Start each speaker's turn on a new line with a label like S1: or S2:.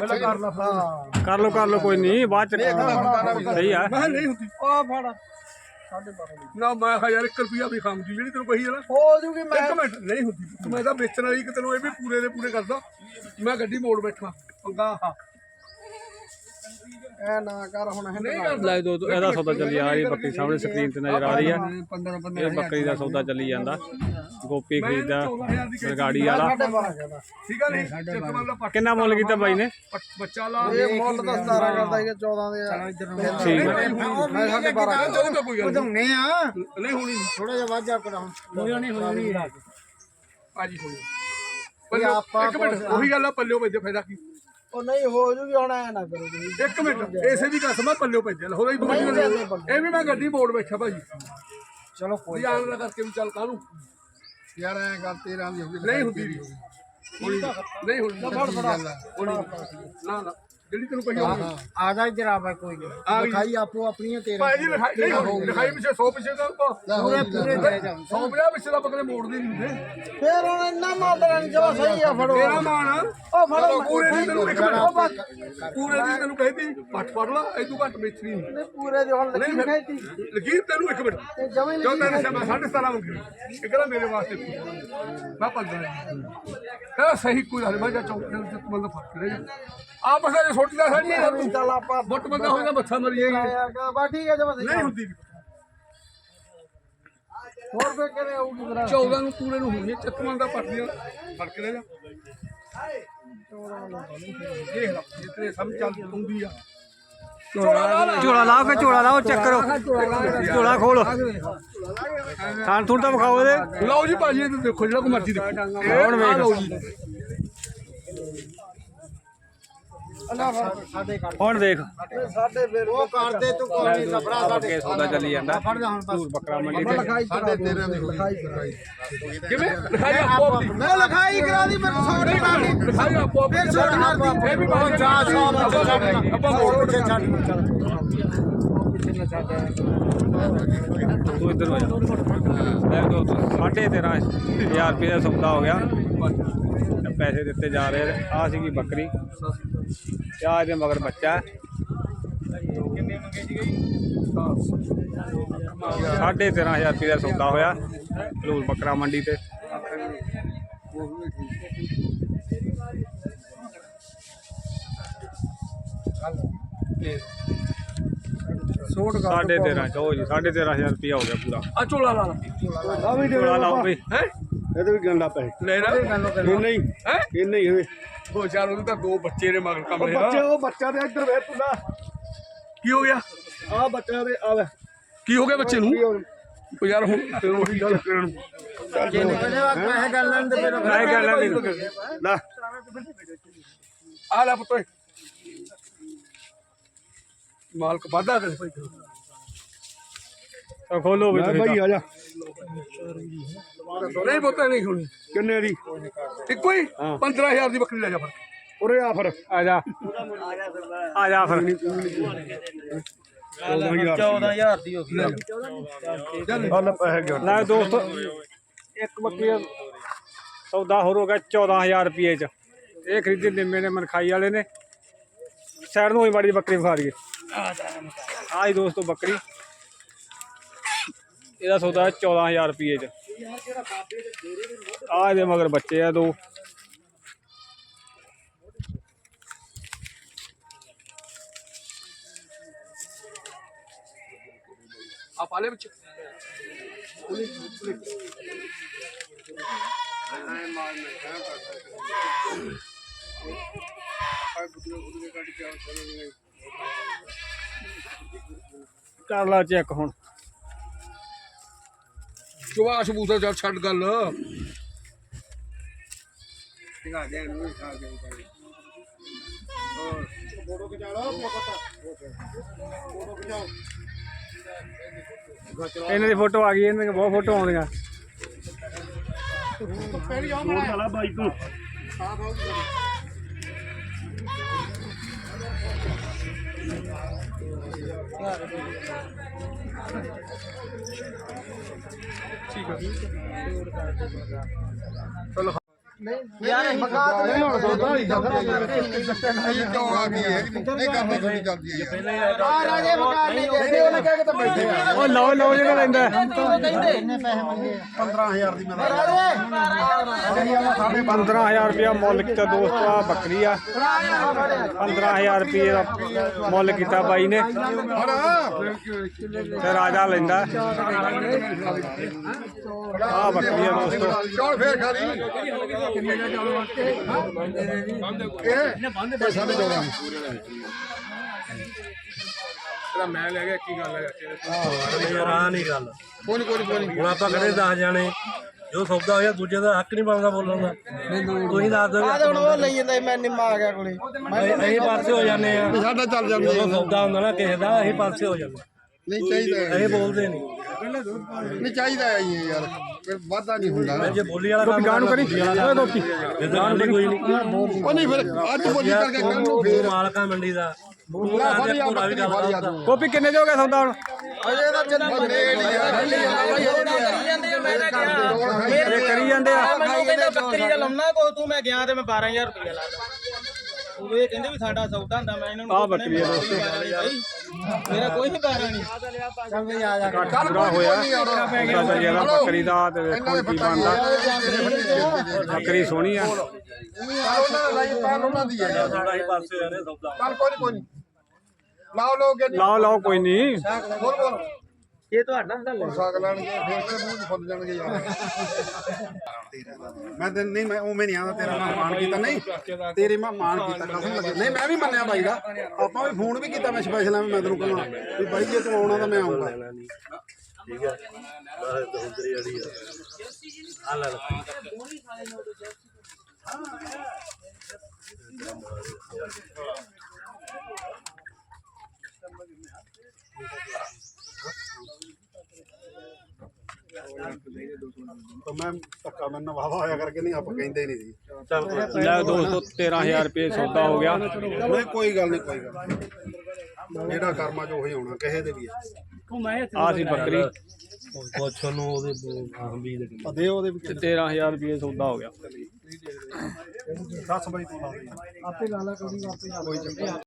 S1: ਪਹਿਲਾਂ ਕਰ ਲਾ ਹਾਂ।
S2: ਕਰ ਲੋ ਕਰ ਲੋ ਕੋਈ ਨਹੀਂ ਬਾਅਦ ਚ ਸਹੀ ਆ।
S1: ਮੈਂ ਕਿਹਾ ਨਹੀਂ ਹੁੰਦੀ।
S3: ਉਹ ਫੜ।
S1: ਨਾ ਮੈਂ ਕਿਹਾ ਯਾਰ 1 ਰੁਪਿਆ ਵੀ ਖਾਂਗੀ ਜਿਹੜੀ ਤੈਨੂੰ ਕਹੀ ਜਣਾ
S3: ਹੋ ਜੂਗੀ ਮੈਂ
S1: ਇੱਕ ਮਿੰਟ ਨਹੀਂ ਹੁੰਦੀ। ਤੂੰ ਮੈਂ ਤਾਂ ਵੇਚਣ ਵਾਲੀ ਕਿ ਤੈਨੂੰ ਇਹ ਵੀ ਪੂਰੇ ਦੇ ਪੂਰੇ ਕਰਦਾ। ਮੈਂ ਗੱਡੀ ਮੋੜ ਬੈਠਾ। ਪੰਗਾ ਆਹ
S3: ਐ ਨਾ ਕਰ ਹੁਣ
S1: ਕਰਦਾ।
S2: ਲੈ ਦੋ ਇਹਦਾ ਸੌਦਾ ਚੱਲੀ ਆ ਰਹੀ ਬੱਕਰੀ ਸਾਹਮਣੇ ਸਕਰੀਨ ਤੇ ਨਜ਼ਰ ਆ ਰਹੀ ਆ।
S3: 15 15
S2: ਇਹ ਬੱਕਰੀ ਦਾ ਸੌਦਾ ਚੱਲੀ ਜਾਂਦਾ। ਗੋਪੀ ਖਰੀਦਾ
S1: 14000 ਦੀ
S2: ਗਾੜੀ ਵਾਲਾ।
S1: ਠੀਕ ਆ ਨਹੀਂ ਚੱਤਵਾਲ ਦਾ ਪੱਟ
S2: ਕਿੰਨਾ ਮੁੱਲ ਕੀਤਾ ਬਾਈ ਨੇ?
S1: ਬੱਚਾ ਲਾ
S3: ਇਹ ਮੁੱਲ ਤਾਂ 17 ਕਰਦਾ ਹੈਗਾ 14 ਦੇ
S2: ਠੀਕ ਹੈ
S3: ਮੈਂ ਸਾਡੇ 12
S1: ਚਲੋ ਤਾਂ ਕੋਈ ਗੱਲ ਨਹੀਂ
S3: ਵਧਾਉਣੇ ਆ।
S1: ਨਹੀਂ ਹੋਣੀ
S3: ਥੋੜਾ ਜਿਹਾ ਵੱਧ ਜਾ ਕਰਾਂ
S1: ਹੋਣੀ। ਨਹੀਂ ਹੋਣੀ ਭਾਜੀ ਹੋਣੀ।
S3: ਆਪਾਂ
S1: ਇੱਕ ਮਿੰਟ ਉਹੀ ਗੱਲ ਆ ਪੱਲਿਓ ਭੇਜੇ ਫਾਇਦਾ ਕੀ?
S3: ਉਹ ਨਹੀਂ ਹੋ ਜੂਗੀ ਹੁਣ ਐ ਨਾ ਕਰੋ ਤੁਸੀਂ।
S1: ਇੱਕ ਮਿੰਟ ਇਸੇ ਦੀ ਕਸਮ ਆ ਪੱਲਿਓ ਭੇਜੇ ਹੋਰ ਹੀ ਦੋ ਇਹ ਵੀ ਮੈਂ ਗੱਡੀ ਮੋੜ ਬੈਠਾ ਭਾਜੀ
S3: ਚਲੋ ਕੋਈ
S1: ਜਾਣ ਦਾ ਕਰਕੇ ਵੀ ਚੱਲ ਕਾਹਨੂੰ?
S3: ਯਾਰ ਐ ਗੱਲ 13 ਦੀ ਹੋ ਗਈ।
S1: ਨਹੀਂ ਹੁੰਦੀ। ਨਹੀਂ ਹੋਣੀ ਨਾ ਨਾ। ਜਿਹੜੀ ਤੈਨੂੰ ਕਹੀ ਹੋਣੀ
S3: ਆ ਜਾ ਇਧਰ ਆ ਬਈ ਕੋਈ ਨਹੀਂ। ਲਿਖਾਈ ਆਪੋ ਆਪਣੀਆਂ 13
S1: ਭਾਈ ਜੀ ਲਿਖਾਈ ਨਹੀਂ ਹੋਣੀ ਲਿਖਾਈ ਪਿੱਛੇ 100 ਪਿੱਛੇ ਦਾ
S3: ਪੂਰੇ ਪੂਰੇ ਦੇ ਜਾ।
S1: 150 ਪਿੱਛੇ ਦਾ ਬਕਰੇ ਮੋੜਦੇ ਨਹੀਂ ਹੁੰਦੇ।
S3: ਫੇਰ ਹੁਣ ਇੰਨਾ ਮਾਤਰਾ ਨਹੀਂ ਚਲੋ ਸਹੀ ਆ ਫੜੋ।
S1: ਤੇਰਾ ਮਾਣ ਆ।
S3: ਉਹ ਫੜੋ।
S1: ਚਲੋ ਪੂਰੇ ਦੀ ਤੈਨੂੰ ਇੱਕ ਮਿੰਟ ਪੂਰੇ ਦੀ ਤੈਨੂੰ ਕਹਿੰਦੀ ਪੱਟ ਫੜ ਲਾ ਐਦੂ ਘੱਟ ਵੇਚਣੀ ਨਹੀਂ।
S3: ਤੇ ਪੂਰੇ ਦੇ ਹੁਣ ਲੱਗੀ ਲਿਖਾਈ ਤੀ
S1: ਲਕੀਰ ਤੈਨੂੰ ਇੱਕ ਮਿੰਟ।
S3: ਤੇ ਜਮੇ
S1: ਜੋ ਤੈਨੂੰ ਸਮਾਂ ਸਾਢੇ 17 ਮੰਗੀ ਇਹ ਕਹਿੰਦਾ ਮੇਰੇ ਵਾਸਤੇ। ਮੈਂ ਕਹਿੰਦਾ ਸਹੀ ਕੋਈ ਹਰ ਮੈਂ ਜਾ ਚੌਕ ਤੇ ਫ਼ਰਕ ਰਹਿ ਜਾ। ਆਪਸ ਵਿੱਚ ਛੋਟੀਆਂ ਸਾਡੀਆਂ ਯਾਰ ਤੂੰ
S3: ਚੱਲ ਆਪਾਂ
S1: ਬੁੱਟ ਬੰਦਾ ਹੋਏਗਾ ਮੱਥਾ ਮਰੀ ਜਾਏਗਾ
S3: ਬਾ ਠੀਕ ਹੈ ਜਮਾ ਸਹੀ
S1: ਨਹੀਂ ਹੁੰਦੀ।
S3: ਹੋਰ ਫੇਰ ਕਿਵੇਂ ਆਊਗੀ ਮੇਰਾ
S1: 14 ਨੂੰ ਪੂਰੇ ਨੂੰ ਹੋਣੀ ਚੱਤਵਾਂ ਦਾ ਪੱਟੀਆਂ ਫ਼ਰਕ ਰਹਿ ਜਾ। ਦੇਖ ਲਾ ਜੇ ਤੇਰੇ ਸਮਝ ਚੱਲ ਆਉਂਦੀ ਆ।
S2: ਝੋਲਾ ਲਾਓ ਕਿ ਝੋਲਾ ਲਾਓ ਖੋਲ। ਥਾਂ ਥੂਣ ਤਾਂ ਵਿਖਾਓ ਇਹਦੇ।
S1: ਲਓ ਜੀ ਭਾਜੀ ਇਹ ਦੇਖੋ ਜਿਹੜਾ ਕੋ ਮਰਜ਼ੀ ਦੇਖੋ।
S2: ਹੁਣ ਵੇਖ।
S1: ਲਓ ਜੀ।
S2: ਹੁਣ ਦੇਖ।
S3: ਸਾਡੇ ਫੇਰ ਉਹ ਕਰਦੇ ਤੂੰ ਕੋਈ ਨਹੀਂ ਲਫੜਾ ਸਾਡੇ
S2: ਸੌਦਾ ਚੱਲੀ ਜਾਂਦਾ।
S3: ਫੜ ਜਾ ਹੁਣ ਬਸ।
S2: ਧੂਰ ਬੱਕਰਾ ਮੰਡੀ ਤੇ।
S3: ਲਿਖਾਈ ਸਾਡੇ 13 ਦੀ ਲਿਖਾਈ ਕਰਾਈ
S1: ਕਿਵੇਂ? ਲਿਖਾਈ ਆਪੋ ਆਪਣੀ।
S3: ਮੈਂ ਲਿਖਾਈ ਕਰਾ ਦੀ ਮੈਨੂੰ ਸੌ ਦੀ ਬਾਣੀ
S1: ਲਿਖਾਈ ਆਪੋ ਆਪਣੀ।
S3: ਫਿਰ ਛੱਡ ਮਾਰਦੀ
S1: ਇਹ ਵੀ ਬਾਹਰ
S3: ਜਾ ਪਿੱਛੇ ਛੱਡ ਛੱਡ
S2: ਤੂੰ ਇੱਧਰ ਹੋ ਜਾ। ਲੈ ਦੋ। ਸਾਢੇ 13000 ਰੁਪਏ ਦਾ ਸੌਦਾ ਹੋ ਗਿਆ। ਪੈਸੇ ਦਿੱਤੇ ਜਾ ਰਹੇ ਆ ਸੀਗੀ ਬੱਕਰੀ। ਆਹ ਇਹਦੇ ਮਗਰ ਬੱਚਾ? ਹੈ। ਸਾਢੇ 13000 ਰੁਪਏ ਦਾ ਸੌਦਾ ਹੋਇਆ ਲੂਰ ਬੱਕਰਾ ਮੰਡੀ ਤੇ।
S3: ਸੋਟ
S2: ਸਾਢੇ 13 ਚੋ ਜੀ ਸਾਢੇ 13000 ਰੁਪਏ ਹੋ ਗਿਆ ਪੂਰਾ।
S1: ਆ ਝੋਲਾ ਲਾ ਲਾ।
S3: ਵੀ
S2: ਝੋਲਾ ਲਾਓ ਵੀ
S1: ਹੈ?
S3: ਇਹਦੇ ਵੀ ਗੰਡਾ ਪੈ।
S1: ਲੈ ਨਾ
S3: ਇੰਨਾ ਹੀ
S1: ਹੈ
S3: ਇੰਨਾ ਹੀ ਹੋਵੇ
S1: ਦੋ ਚਾਰ ਉਹਦੇ ਤਾਂ ਦੋ ਬੱਚੇ ਨੇ ਮਗਰ ਕੰਮ
S3: ਬੱਚੇ ਉਹ ਬੱਚਾ ਦੇ ਇੱਧਰ ਵੇ ਤੁਲਾ
S1: ਕੀ ਹੋ ਗਿਆ?
S3: ਆ ਬੱਚਾ ਦੇ ਆਵੇ
S1: ਕੀ ਹੋ ਗਿਆ ਬੱਚੇ ਨੂੰ? ਉਹ ਯਾਰ ਹੁਣ ਫਿਰ ਉਹੀ ਗੱਲ ਕਰਨ
S3: ਇਹ ਗੱਲ ਲੈਣ ਦੇ ਫਿਰ
S2: ਮੈਂ ਗੱਲ ਨਹੀਂ
S3: ਲੈ
S1: ਆ ਲੈ ਪੁੱਤ ਮਾਲਕ ਵਾਦਾ ਕਰ ਭਾਈ
S2: ਤਾਂ ਖੋਲੋ ਵੀ ਤੁਸੀਂ
S3: ਭਾਈ ਆ ਜਾ।
S1: ਨਹੀਂ ਪੁੱਤ ਨਹੀਂ ਹੁਣ
S3: ਕਿੰਨੇ ਦੀ?
S1: ਇੱਕੋ ਹੀ? 15000 ਦੀ ਬੱਕਰੀ ਲੈ ਜਾ ਫਿਰ।
S3: ਉਰੇ ਆ ਫਿਰ।
S2: ਆ ਜਾ। ਆ ਜਾ ਫਿਰ।
S3: 14000 ਦੀ ਹੋ ਗਈ। ਹੱਲ ਪੈਸੇ ਗਿਆ
S2: ਲੈ ਦੋਸਤੋ ਇੱਕ ਬੱਕਰੀ ਦਾ ਸੌਦਾ ਹੋਰ ਹੋ ਗਿਆ 14000 ਰੁਪਏ ਚ। ਇਹ ਖਰੀਦੀ ਨਿੰਮੇ ਨੇ ਮਨਖਾਈ ਵਾਲੇ ਨੇ। ਸਾਈਡ ਨੂੰ ਹੀ ਮਾੜੀ ਜਿਹੀ ਬੱਕਰੀ ਵਿਖਾ ਦਈਏ। ਆਹ ਹੀ ਦੋਸਤੋ ਬੱਕਰੀ। ਇਹਦਾ ਸੌਦਾ ਹੈ 14000 ਰੁਪਏ ਚ। ਆਹ ਇਹਦੇ ਮਗਰ ਬੱਚੇ ਆ ਦੋ।
S1: ਆ ਪਾਲੇ ਵਿੱਚ।
S2: ਕਰ ਲਾ ਚੈੱਕ ਹੁਣ।
S1: ਚਵਾ ਸਬੂਤਾ ਚੱਲ ਛੱਡ ਗੱਲ
S2: ਇਹਨਾਂ ਦੀ ਫੋਟੋ ਆ ਗਈ ਇਹਨਾਂ ਦੀਆਂ ਬਹੁਤ ਫੋਟੋ ਆਉਂਦੀਆਂ
S3: ਵਾਲਾ ਬਾਈ ਤੂੰ ਯਾਰ ਮਕਾਨ ਨਹੀਂ ਹੁਣ ਸੌਦਾ ਹੀ
S4: ਇਹ ਕਿਉਂ ਆ ਗਈ ਹੈ ਨਹੀਂ ਕਰਨੀ। ਥੋੜੀ ਚੱਲਦੀ ਹੈ।
S3: ਆ ਰਾਜੇ ਮਕਾਨ ਨਹੀਂ ਦੇ ਉਹਨੇ ਕਹਿ ਕੇ ਤਾਂ ਬੈਠੇ ਆ।
S2: ਉਹ ਲਓ ਲਓ ਜਿਹੜਾ ਲੈਂਦਾ
S3: ਪੈਸੇ ਮੰਗੇ 15000 ਦੀ ਮੈਂ ਰਾਜੇ।
S2: 15000 ਰੁਪਇਆ ਮੁੱਲ ਕੀਤਾ ਦੋਸਤੋ ਆ ਬੱਕਰੀ ਆ। 15000 ਰੁਪਏ ਦਾ ਮੁੱਲ ਕੀਤਾ ਬਾਈ ਨੇ। ਤੇ ਰਾਜਾ ਲੈਂਦਾ। ਆ ਬੱਕਰੀ ਆ ਦੋਸਤੋ।
S4: ਚੌਲ ਫੇਰ ਖਾ ਲਈ। ਇਹ ਪੈਸਾ ਦੇ। ਜੋੜਾ
S1: ਮੈਂ ਲੈ ਗਿਆ ਕੀ ਗੱਲ ਹੈ?
S5: ਯਾਰ ਆ ਨਹੀਂ ਗੱਲ।
S4: ਕੋਈ ਕੋਈ ਕੋਈ।
S5: ਹੁਣ ਆਪਾਂ ਕਦੇ 10 ਜਾਣੇ ਜੋ ਸੌਦਾ ਹੋਇਆ ਦੂਜੇ ਦਾ ਹੱਕ ਨਹੀਂ ਬਣਦਾ ਬੋਲਣ ਦਾ। ਤੁਸੀਂ ਦੱਸ ਦਿਓ
S3: ਆ ਹੁਣ ਉਹ ਲਈ ਜਾਂਦਾ ਮੈਂ ਨਿੰਮਾ ਆ ਗਿਆ ਕੋਲੇ
S5: ਅਸੀਂ ਅਸੀਂ ਪਾਸੇ ਹੋ ਜਾਂਦੇ ਆ
S4: ਵੀ ਸਾਡਾ ਚੱਲ ਜਾਂਦੀ
S5: ਜਦੋਂ ਸੌਦਾ ਹੁੰਦਾ ਨਾ ਕਿਸੇ ਦਾ ਅਸੀਂ ਪਾਸੇ ਹੋ ਜਾਂਦੇ
S4: ਨਹੀਂ ਚਾਹੀਦਾ ਹੈ।
S5: ਅਸੀਂ ਬੋਲਦੇ ਨਹੀਂ।
S4: ਨਹੀਂ ਚਾਹੀਦਾ ਹੈ ਇਹ ਯਾਰ। ਫਿਰ ਵਾਧਾ ਨਹੀਂ ਹੁੰਦਾ
S5: ਜੇ ਬੋਲੀ ਵਾਲਾ ਕੰਮ
S2: ਗਾਂ ਨੂੰ ਕਰੀ?
S5: ਕੋਈ ਨਹੀਂ।
S4: ਉਹ ਨਹੀਂ ਫਿਰ ਅੱਜ ਬੋਲੀ ਕਰਕੇ ਕੱਲ ਨੂੰ ਫੇਰ
S5: ਮਾਲਕਾ ਮੰਡੀ ਦਾ।
S4: ਬੁਲਾ ਫੜੀ ਆ ਬੱਕਰੀ ਫੜੀ ਆ ਤੂੰ
S2: ਗੋਪੀ ਕਿੰਨੇ ਜੋ ਹੋ ਗਿਆ ਸੌਦਾ ਹੁਣ?
S3: ਅਜੇ ਤਾਂ ਚੱਲ
S2: ਇਹ ਕਰੀ ਆ
S3: ਮੈਨੂੰ ਕਹਿੰਦਾ ਬੱਕਰੀ ਦਾ ਲਾਉਣਾ ਕੋ ਤੂੰ ਮੈਂ ਗਿਆ ਤੇ ਮੈਂ 12000 ਰੁਪਇਆ ਲਾਦਾ ਉਹ ਇਹ ਕਹਿੰਦੇ ਵੀ ਸਾਡਾ ਸੌਦਾ ਹੁੰਦਾ ਮੈਂ ਇਹਨਾਂ ਨੂੰ
S2: ਆਹ ਬੱਕਰੀ ਆ ਦੋਸਤੋ।
S3: ਮੇਰਾ ਕੋਈ ਹਕਾਰਾ ਨਹੀਂ। ਚੱਲ ਵੀ ਆ ਜਾ।
S2: ਪੂਰਾ ਹੋਇਆ। ਬੱਕਰੀ ਦਾ ਤੇ ਵੇਖੋ ਕੀ ਬਣਦਾ। ਬੱਕਰੀ ਸੋਹਣੀ ਆ।
S4: ਉਹਨਾਂ ਦਾ ਲਾਈ ਪਾਲ ਉਹਨਾਂ ਦੀ ਹੈ
S5: ਸਾਡਾ ਪਾਸੇ ਸੌਦਾ
S4: ਕੋਈ ਕੋਈ ਨਹੀਂ ਲਾਓ ਲੋਕ ਇਹ
S2: ਲਾਓ ਲਾਓ ਕੋਈ ਨਹੀਂ
S4: ਬੋਲ ਬੋਲ।
S3: ਇਹ ਤੁਹਾਡਾ ਹੁੰਦਾ
S4: ਸਾਗ ਲੈਣਗੇ ਫੇਰ ਤੇ ਮੂੰਹ 'ਚ ਫੁੱਲ ਜਾਣਗੇ ਯਾਰ।
S6: ਮੈਂ ਤੇ ਨਹੀਂ ਮੈਂ ਉਵੇਂ ਨਹੀਂ ਆਉਂਦਾ ਤੇਰਾ ਮੈਂ ਮਾਣ ਕੀਤਾ। ਨਹੀਂ ਤੇਰੇ ਮੈਂ ਮਾਣ ਕੀਤਾ ਕਸਮ ਲੱਗੇ। ਨਹੀਂ ਮੈਂ ਵੀ ਮੰਨਿਆ ਬਾਈ ਦਾ। ਆਪਾਂ ਵੀ ਫੋਨ ਵੀ ਕੀਤਾ ਮੈਂ ਸਪੈਸ਼ਲ ਐਵੇਂ ਮੈਂ ਤੈਨੂੰ ਕਹਾਂ। ਵੀ ਬਾਈ ਜੇ ਤੂੰ ਆਉਣਾ ਤਾਂ ਮੈਂ ਆਉਂਗਾ
S5: ਠੀਕ ਹੈ ਬਸ ਦੂਸਰੀ ਅੜੀ ਆ। ਆ ਲੈ ਲੈ।
S6: ਤਾਂ ਮੈਂ ਧੱਕਾ ਮੈਨੂੰ ਵਾਵਾ ਹੋਇਆ ਕਰਕੇ ਨਹੀਂ ਆਪਾਂ ਕਹਿੰਦੇ ਹੀ ਨਹੀਂ ਸੀ।
S5: ਚੱਲ
S2: ਲੈ ਦੋਸਤੋ 13000 ਰੁਪਏ ਸੌਦਾ ਹੋ ਗਿਆ।
S6: ਨਹੀਂ ਕੋਈ ਗੱਲ ਨਹੀਂ ਕੋਈ ਗੱਲ ਨੀ। ਜਿਹੜਾ ਕਰਮਾ ਜੋ ਹੋਈ ਹੋਣਾ ਕਿਸੇ ਦੇ ਵੀ ਹੈ
S2: ਆ ਸੀ ਬੱਕਰੀ।
S5: ਪੁੱਛ ਨੂੰ ਉਹਦੇ ਆਂਬੀ ਦੇ
S6: ਦੇ ਉਹਦੇ ਵਿੱਚ
S2: ਤੇ 13000 ਰੁਪਏ ਸੌਦਾ ਹੋ ਗਿਆ।
S6: 10 ਬਾਈ ਤੋਂ ਲਾ ਦੇ ਆਪੇ ਲਾ ਲਾ ਕੋਈ ਚੱਕਰ